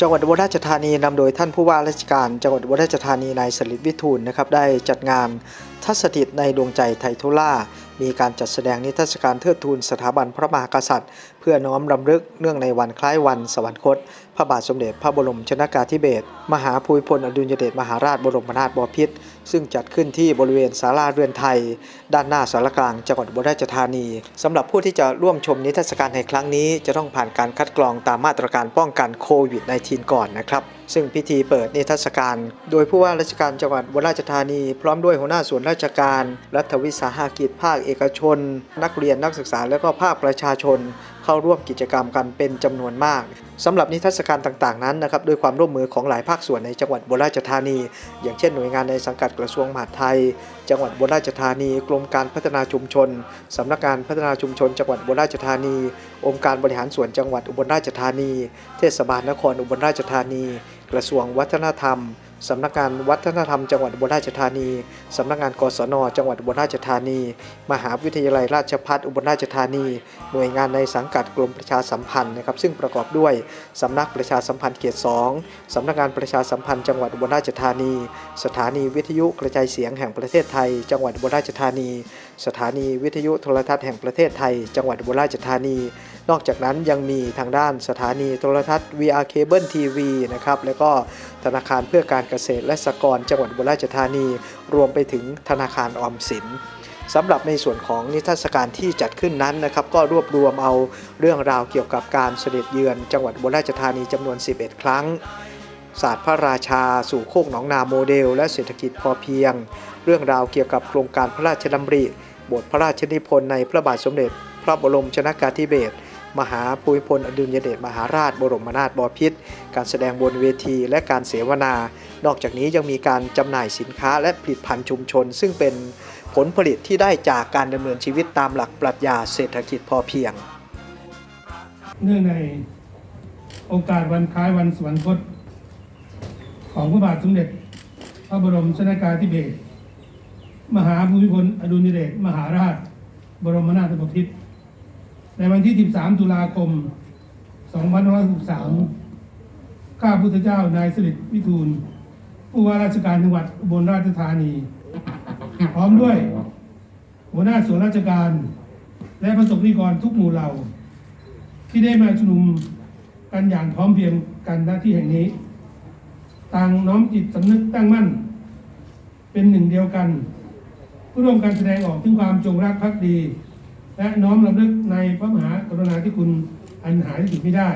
จังหวัดอุบลราชธานีนำโดยท่านผู้ว่าราชการ จังหวัดอุบลราชธานีนายสลิดวิทูลนะครับได้จัดงานทัศถิตในดวงใจไทยทุล่ามีการจัดแสดงนิทรรศการเทิดทูนสถาบันพระมหากษัตริย์ พื่อน้อมรำลึกเนื่องในวันคล้ายวันสวรรคต พระบาทสมเด็จพระบรมชนากาธิเบศรมหาภูมิพลอดุลยเดชมหาราชบรมนาถบพิตรซึ่งจัดขึ้นที่บริเวณศาลาเรือนไทย ด้านหน้าสารกลางจังหวัดอุบลราชธานีสำหรับผู้ที่จะร่วมชมนิทรรศการในครั้งนี้จะต้องผ่านการคัดกรองตามมาตรการป้องกันโควิด -19 ก่อนนะครับซึ่งพิธีเปิดนิทรรศการ โดยผู้ว่าราชการจังหวัดอุบลราชธานี พร้อมด้วยหัวหน้าส่วนราชการ รัฐวิสาหกิจภาคเอกชน นักเรียนนักศึกษาและก็ภาคประชาชน เข้าร่วมกิจกรรมกันเป็นจำนวนมากสำหรับนิทรรศการต่างๆนั้นนะครับด้วยความร่วมมือของหลายภาคส่วนในจังหวัดบุรีราชธานี อย่างเช่นหน่วยงานในสังกัดกระทรวงมหาดไทย จังหวัดบุรีราชธานี กรมการพัฒนาชุมชนสำนักงานพัฒนาชุมชน จังหวัดบุรีราชธานี องค์การบริหารส่วนจังหวัดอุบลราชธานี เทศบาลนครอุบลราชธานี กระทรวงวัฒนธรรม สำนักงานวัฒนธรรมจังหวัดอุบลราชธานี สำนักงานกศน จังหวัดอุบลราชธานี มหาวิทยาลัยราชภัฏอุบลราชธานี หน่วยงานในสังกัดกรมประชาสัมพันธ์นะครับ ซึ่งประกอบด้วย สำนักประชาสัมพันธ์เขต2สำนักงานประชาสัมพันธ์จังหวัดอุบลราชธานี สถานีวิทยุกระจายเสียงแห่งประเทศไทย จังหวัดอุบลราชธานี สถานีวิทยุโทรทัศน์แห่งประเทศไทย จังหวัดอุบลราชธานี นอกจากนั้นยังมีทางด้านสถานีโทรทัศน์ VR Cable TV นะครับแล้วก็ธนาคารเพื่อการเกษตรและสหกรณ์จังหวัดอุบลราชธานี รวมไปถึงธนาคารออมสินสำหรับในส่วนของนิทรรศการที่จัดขึ้นนั้นนะครับ ก็รวบรวมเอาเรื่องราวเกี่ยวกับการเสด็จเยือนจังหวัดอุบลราชธานีจำนวน 11 ครั้งศาสตร์พระราชาสู่โคกหนองนาโมเดล และเศรษฐกิจพอเพียง เรื่องราวเกี่ยวกับโครงการพระราชดำริ บทพระราชนิพนธ์ในพระบาทสมเด็จ พระบรมชนากาธิเบศร มหาภูมิพลอดุลยเดชมหาราชบรมนาถบพิตรการแสดงบนเวทีและการเสวนา นอกจากนี้ยังมีการจำหน่ายสินค้าและผลิตภัณฑ์ชุมชน ซึ่งเป็นผลผลิตที่ได้จากการดำเนินชีวิตตามหลักปรัชญาเศรษฐกิจพอเพียง เนื่องในโอกาสวันคล้ายวันสวรรคต ของพระบาทสมเด็จ พระบรมชนากาธิเบศรมหาภูมิพลอดุลยเดชมหาราช บรมนาถบพิตร ในวันที่ 13 ตุลาคม 2563 ข้าพุทธเจ้านายสิริวิทูล ผู้ว่าราชการจังหวัดอุบลราชธานี พร้อมด้วย หัวหน้าส่วนราชการ และประสบนิกรทุกหมู่เหล่า ที่ได้มาชุมนุมกันอย่างพร้อมเพรียงกันหน้าที่แห่งนี้ ต่างน้อมจิตสำนึกตั้งมั่น เป็นหนึ่งเดียวกันเพื่อร่วมกันแสดงออกถึงความจงรักภักดี และน้อมรำลึกในพระมหากรุณาธิคุณอันหาที่สุดไม่ได้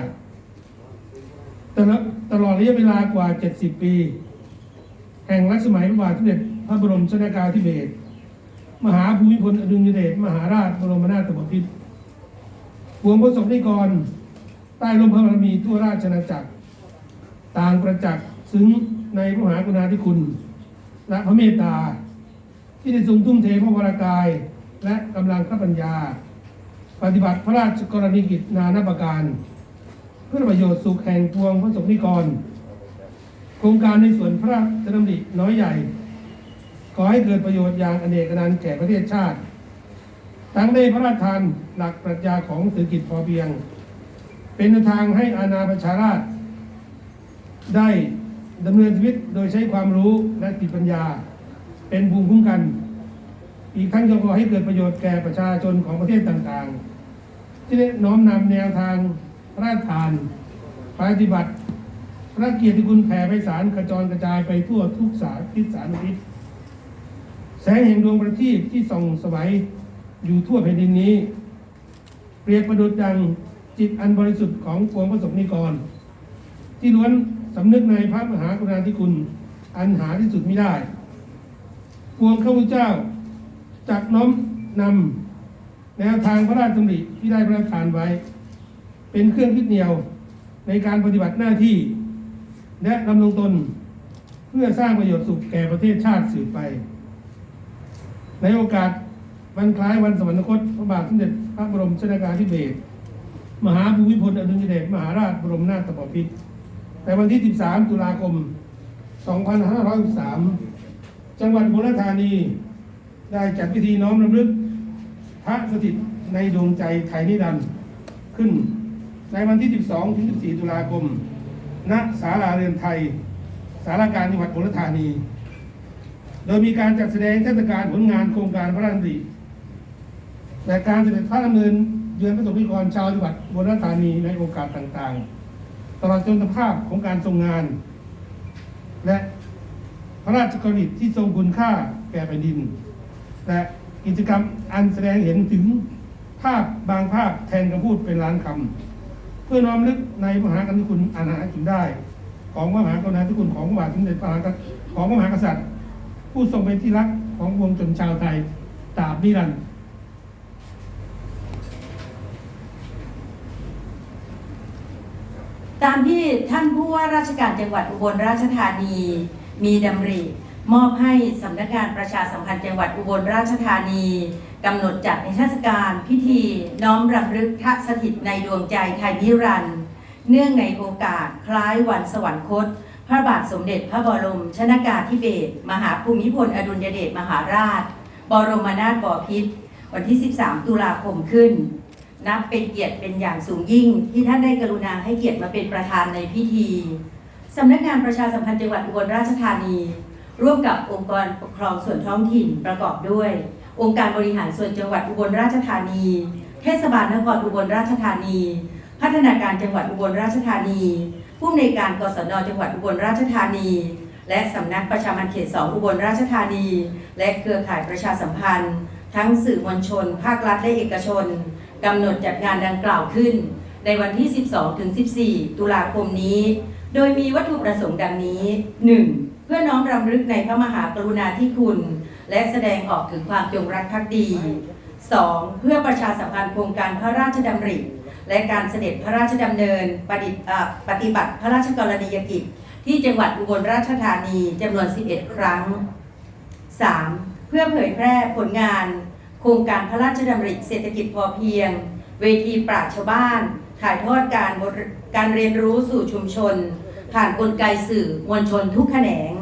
ตลอดตลอดระยะเวลากว่า 70 ปี แห่งรัชสมัยพระบาทสมเด็จพระบรมชนากาธิเบศรมหาภูมิพลอดุลยเดชมหาราชบรมนาถบพิตรปวงประสบนิกร ใต้ร่มพระบารมีทั่วราชอาณาจักร ต่างประจักษ์ซึ้งในพระมหากรุณาธิคุณ และพระเมตตา ที่ได้ทรงทุ่มเทพระวรากาย และกำลังพระปัญญา ปฏิบัติพระราชกรณีกิจนานาประการ เพื่อประโยชน์สุขแห่งปวงพระสงฆ์นิกร โครงการในส่วนพระราชดำริน้อยใหญ่ขอให้เกิดประโยชน์อย่างอเนกนันต์แก่ประเทศชาติ ทั้งได้พระราชทานหลักปรัชญาของเศรษฐกิจพอเพียง เป็นแนวทางให้อาณาประชาราชได้ดำเนินชีวิตโดยใช้ความรู้และติปัญญา เป็นภูมิคุ้มกัน อีกทั้งยังก่อให้เกิดประโยชน์แก่ประชาชนของประเทศต่างๆ ที่ได้น้อมนำแนวทางราชทานปฏิบัติพระเกียรติคุณแผ่ไพศาลกระจรกระจายไปทั่วทุกสารทิศสารทิศแสงแห่งดวงประทีปที่ส่องสวัยอยู่ทั่วแผ่นดินนี้ เปรียบประดุจดังจิตอันบริสุทธิ์ของปวงพระสงนิกร ที่ล้วนสำนึกในพระมหากรุณาธิคุณ อันหาที่สุดไม่ได้ ปวงข้าพเจ้า จักน้อมนำแนวทางพระราชดำริที่ได้พระราชทานไว้ เป็นเครื่องยึดเหนี่ยวในการปฏิบัติหน้าที่ และดำรงตนเพื่อสร้างประโยชน์สุขแก่ประเทศชาติสืบไป ในโอกาสวันคล้ายวันสวรรคตพระบาทสมเด็จพระบรมชนากาธิเบศรมหาภูมิพลอดุลยเดชมหาราชบรมนาถบพิตรในวันที่ 13 ตุลาคม 2513จังหวัดบุรีธานี ได้จัดพิธีน้อมรำลึก พระสถิตในดวงใจไทยนิรันดร์ขึ้น ในวันที่ 12ถึง14 ตุลาคม ณ ศาลาเรือนไทย สารการจังหวัดอุบลราชธานี โดยมีการจัดแสดงเทศกาลผลงานโครงการพระราชดำริและการเสด็จพระดำเนินเยือนพระสงฆ์นิกรชาวจังหวัดอุบลราชธานีในโอกาสต่างๆ ตลอดจนสภาพของการทรงงาน และพระราชกรณีที่ทรงคุณค่าแก่แผ่นดิน และกิจกรรมอันแสดงเห็นถึงภาพบางภาพแทนคำพูดเป็นล้านคำเพื่อน้อมลึกในมหากรุณาธิคุณอันหากินได้ ของพระมหากรุณาธิคุณของพระบาทสมเด็จพระมหากษัตริย์ของพระมหากษัตริย์ ผู้ทรงเป็นที่รักของวงชนชาวไทยตราบนิรันดร์ตามที่ท่านผู้ว่าราชการจังหวัดอุบลราชธานีมีดำริ มอบให้สำนักงานประชาสัมพันธ์จังหวัดอุบลราชธานีกำหนดจัดในเทศกาลพิธีน้อมรำลึกพระสถิตในดวงใจไทยนิรันดร์เนื่องในโอกาสคล้ายวันสวรรคต พระบาทสมเด็จพระบรมชนากาธิเบศรมหาภูมิพลอดุลยเดชมหาราช บรมนาถบพิตรวันที่ 13 ตุลาคมขึ้น นับเป็นเกียรติเป็นอย่างสูงยิ่ง ที่ท่านได้กรุณาให้เกียรติมาเป็นประธานในพิธีสำนักงานประชาสัมพันธ์จังหวัดอุบลราชธานี ร่วมกับองค์กรปกครองส่วนท้องถิ่นประกอบด้วย องค์การบริหารส่วนจังหวัดอุบลราชธานี เทศบาลนครอุบลราชธานี พัฒนาการจังหวัดอุบลราชธานี ผู้อำนวยการกศนจังหวัดอุบลราชธานี และสำนักประชามันเขต 2 อุบลราชธานี และเครือข่ายประชาสัมพันธ์ ทั้งสื่อมวลชน ภาครัฐและเอกชนกำหนดจัดงานดังกล่าวขึ้น ในวันที่ 12ถึง14 ตุลาคมนี้ โดยมีวัตถุประสงค์ดังนี้ 1. เพื่อน้อมรำลึกในพระมหากรุณาธิคุณ และแสดงออกถึงความจงรักภักดี 2. เพื่อประชาสัมพันธ์โครงการพระราชดำริ และการเสด็จพระราชดำเนินปฏิปฏิบัติพระราชกรณียกิจ ที่จังหวัดอุบลราชธานีจำนวน 11 ครั้ง 3. เพื่อเผยแพร่ผลงาน โครงการพระราชดำริเศรษฐกิจพอเพียง เวทีปราชชาวบ้าน ถ่ายทอดการการเรียนรู้สู่ชุมชน ผ่านกลไกสื่อมวลชนทุกแขนง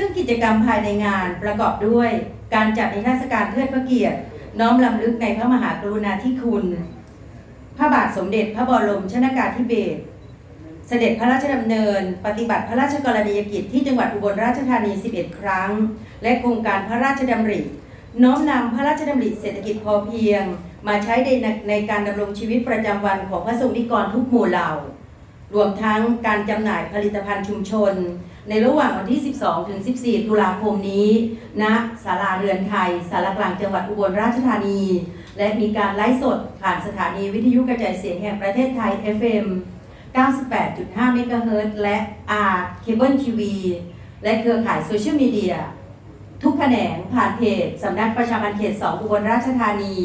ซึ่งกิจกรรมภายในงานประกอบด้วย การจัดนิทรรศการเทิดพระเกียรติ น้อมลำลึกในพระมหากรุณาธิคุณ พระบาทสมเด็จพระบรมชนากาธิเบศร เสด็จพระราชดำเนิน ปฏิบัติพระราชกรณียกิจที่จังหวัดอุบลราชธานี 11 ครั้ง และโครงการพระราชดำริน้อมนำพระราชดำริเศรษฐกิจพอเพียง มาใช้ในในการดำรงชีวิตประจำวันของพระสงฆ์นิกรทุกหมู่เหล่ารวมทั้งการจำหน่ายผลิตภัณฑ์ชุมชน ในระหว่างวันที่ 12 ถึง 14 ตุลาคมนี้ณศาลาเรือนไทยสารกลางจังหวัดอุบลราชธานี และมีการไลฟ์สดผ่านสถานีวิทยุกระจายเสียงแห่งประเทศไทย FM 98.5 เมกะเฮิรตซ์และ R Cable TV และเครือข่ายโซเชียลมีเดียทุกแขนงผ่านเพจสำนักประชาพันธ์เขต 2 อุบลราชธานี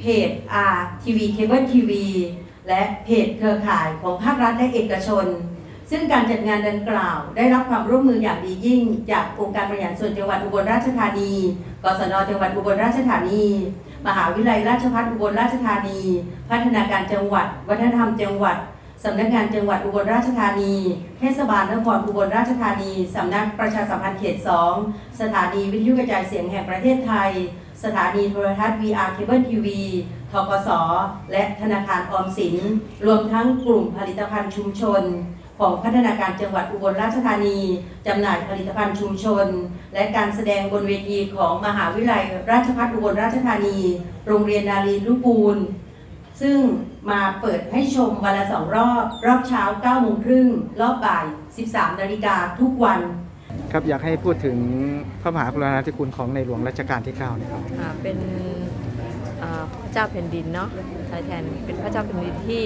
เพจ R TV Cable TV และเพจเครือข่ายของภาครัฐและเอกชน ซึ่งการจัดงานดังกล่าว ได้รับความร่วมมืออย่างดียิ่ง จากองค์การบริหารส่วนจังหวัดอุบลราชธานี กศนจังหวัดอุบลราชธานี มหาวิทยาลัยราชภัฏอุบลราชธานี พัฒนาการจังหวัด วัฒนธรรมจังหวัดสำนักงานจังหวัดอุบลราชธานี เทศบาลนครอุบลราชธานี สำนักประชาสัมพันธ์เขต 2 สถานีวิทยุกระจายเสียงแห่งประเทศไทย สถานีโทรทัศน์ VR Cable TV ทกส และธนาคารออมสิน รวมทั้งกลุ่มผลิตภัณฑ์ชุมชน ของพัฒนาการจังหวัดอุบลราชธานี จำหน่ายผลิตภัณฑ์ชุมชน และการแสดงบนเวทีของมหาวิทยาลัยราชภัฏอุบลราชธานี โรงเรียนนารีลูกบูลซึ่งมาเปิดให้ชมวันละสองรอบ รอบเช้า9โมงครึ่งรอบบ่าย 13นาฬิกาทุกวันครับอยากให้พูดถึงพระมหากรุณาธิคุณของในหลวงรัชกาลที่9นะครับอ่าเป็นอ่า พระเจ้าแผ่นดินเนาะใช้แทนเป็นพระเจ้าแผ่นดินที่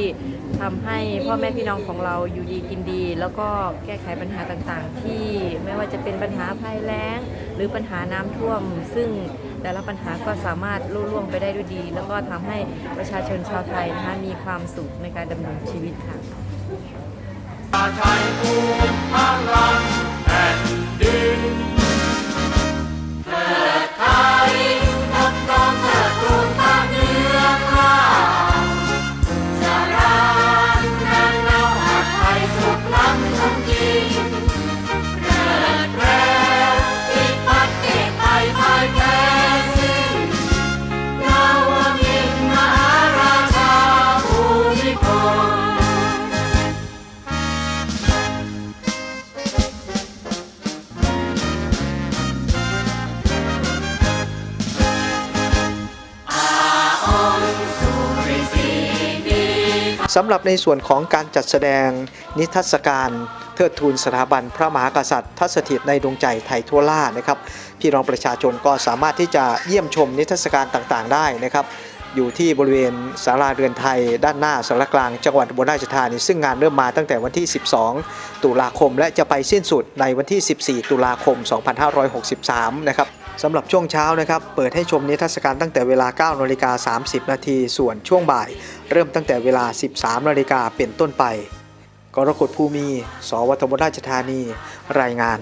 ทำให้พ่อแม่พี่น้องของเราอยู่ดีกินดี แล้วก็แก้ไขปัญหาต่างๆ ที่ไม่ว่าจะเป็นปัญหาภัยแล้ง หรือปัญหาน้ำท่วม ซึ่งแต่ละปัญหาก็สามารถลุล่วงไปได้ด้วยดี แล้วก็ทำให้ประชาชนชาวไทยนะคะมีความสุขในการดำรงชีวิตค่ะชัยภูมิพลังแผ่นดิน สำหรับในส่วนของการจัดแสดงนิทรรศการเทิดทูนสถาบันพระมหากษัตริย์ทัศถิตในดวงใจไทยทั่วล่านะครับ พี่น้องประชาชนก็สามารถที่จะเยี่ยมชมนิทรรศการต่างๆ ได้นะครับอยู่ที่บริเวณศาลาเรือนไทย ด้านหน้าสารกลางจังหวัดอุบลราชธานีซึ่งงานเริ่มมาตั้งแต่วันที่ 12 ตุลาคม และจะไปสิ้นสุดในวันที่ 14 ตุลาคม 2563 นะครับ สำหรับช่วงเช้านะครับ เปิดให้ชมนิทรรศการตั้งแต่เวลา 9นาฬิกา30 นาที ส่วนช่วงบ่าย เริ่มตั้งแต่เวลา 13นาฬิกาเป็นต้นไป กรกฎภูมิสวัสดิ์อุบลราชธานี รายงาน